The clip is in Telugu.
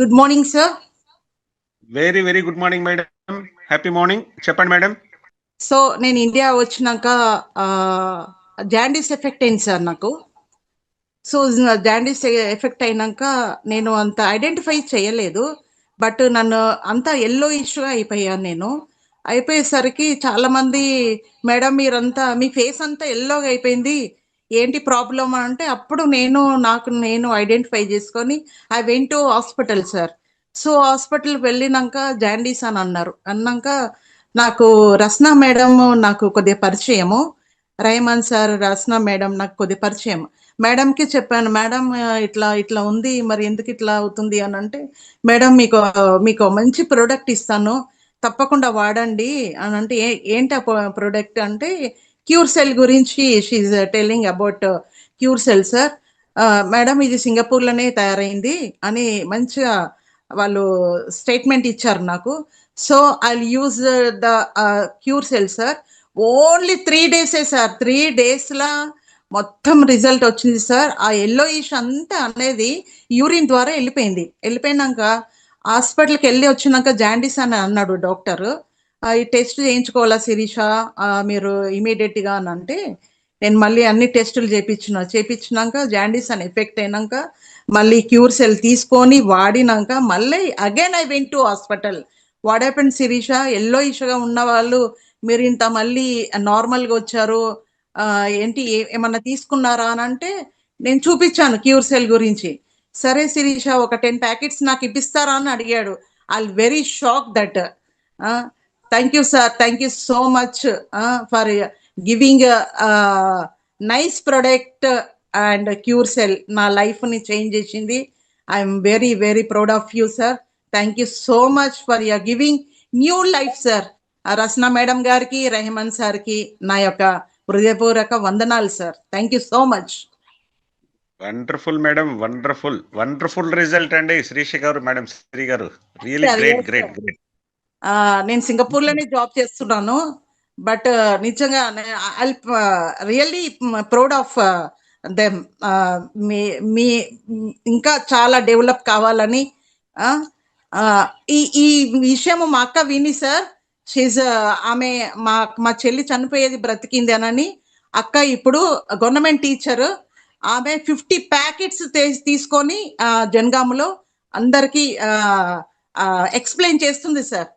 Good morning sir very very good morning madam happy morning చెప్పండి మేడం సో నేను ఇండియా వచ్చినాక జాండీస్ ఎఫెక్ట్ అయింది సార్ నాకు. సో జాండీస్ ఎఫెక్ట్ అయినాక నేను అంత ఐడెంటిఫై చేయలేదు. బట్ నన్ను అంతా ఎల్లో ఇష్యూగా అయిపోయాను నేను. అయిపోయేసరికి చాలా మంది మేడం మీరంతా మీ ఫేస్ అంతా ఎల్లోగా అయిపోయింది. ఏంటి ప్రాబ్లం అంటే అప్పుడు నేను నాకు నేను ఐడెంటిఫై చేసుకొని I went to hospital sir. So hospital వెళ్ళినాక జాండీస్ అని అన్నారు. అన్నాక నాకు రస్నా మేడం నాకు కొద్దిగా పరిచయము. రైమాన్ సార్ రస్నా మేడం నాకు కొద్దిగా పరిచయం మేడంకి చెప్పాను మేడం ఇట్లా ఇట్లా ఉంది మరి ఎందుకు ఇట్లా అవుతుంది అని అంటే మేడం మీకు మీకు మంచి ప్రోడక్ట్ ఇస్తాను తప్పకుండా వాడండి అని అంటే ఏ- ఏంటి ఆ ప్రోడక్ట్? అంటే క్యూర్ సెల్ గురించి she's telling about cure cell sir madam ఇది సింగపూర్లోనే తయారైంది అని మంచిగా వాళ్ళు స్టేట్మెంట్ ఇచ్చారు నాకు. So I use the cure cell sir only three డేసే సార్ త్రీ డేస్లా మొత్తం రిజల్ట్ వచ్చింది సార్ ఆ ఎల్లో ఇష్ అంతా అనేది యూరిన్ ద్వారా వెళ్ళిపోయింది. వెళ్ళిపోయినాక హాస్పిటల్కి వెళ్ళి వచ్చినాక జాండీస్ అని అన్నాడు డాక్టర్. ఈ టెస్ట్ చేయించుకోవాలా శిరీష? మీరు మీరు ఇమీడియట్గా అని అంటే నేను మళ్ళీ అన్ని టెస్టులు చేపించిన చేపించినాక జాండీస్ అని ఎఫెక్ట్ అయినాక మళ్ళీ క్యూర్ సెల్ తీసుకొని వాడినాక మళ్ళీ again I went to hospital what happened Sirisha? Yellow ఇష్గా ఉన్న వాళ్ళు మీరు ఇంత మళ్ళీ నార్మల్గా వచ్చారు. ఏంటి ఏమన్నా తీసుకున్నారా అని అంటే నేను చూపించాను క్యూర్ సెల్ గురించి. సరే శిరీష ఒక టెన్ ప్యాకెట్స్ నాకు ఇప్పిస్తారా అని అడిగాడు. I very shock that thank you sir thank you so much for giving nice product and cure cell నా లైఫ్ని చేంజ్ చేసింది. I'm very very proud of you sir thank you so much for your giving new life sir Rasna madam గారికి రెహమాన్ సార్కి నా యొక్క హృదయపూర్వక వందనాలు sir thank you so much wonderful madam wonderful wonderful result అండి. Srisha garu madam Sri garu. Really great great. Great నేను సింగపూర్లోనే జాబ్ చేస్తున్నాను. బట్ నిజంగా I really proud of them. మీ మీ ఇంకా చాలా డెవలప్ కావాలని ఈ ఈ విషయం మా అక్క విని సార్ షీజ్ ఆమె మా మా చెల్లి చనిపోయేది బ్రతికింది అనని అక్క ఇప్పుడు గవర్నమెంట్ టీచర్ ఆమె ఫిఫ్టీ ప్యాకెట్స్ తీసుకొని జనగామలో అందరికీ ఎక్స్ప్లెయిన్ చేస్తుంది సార్.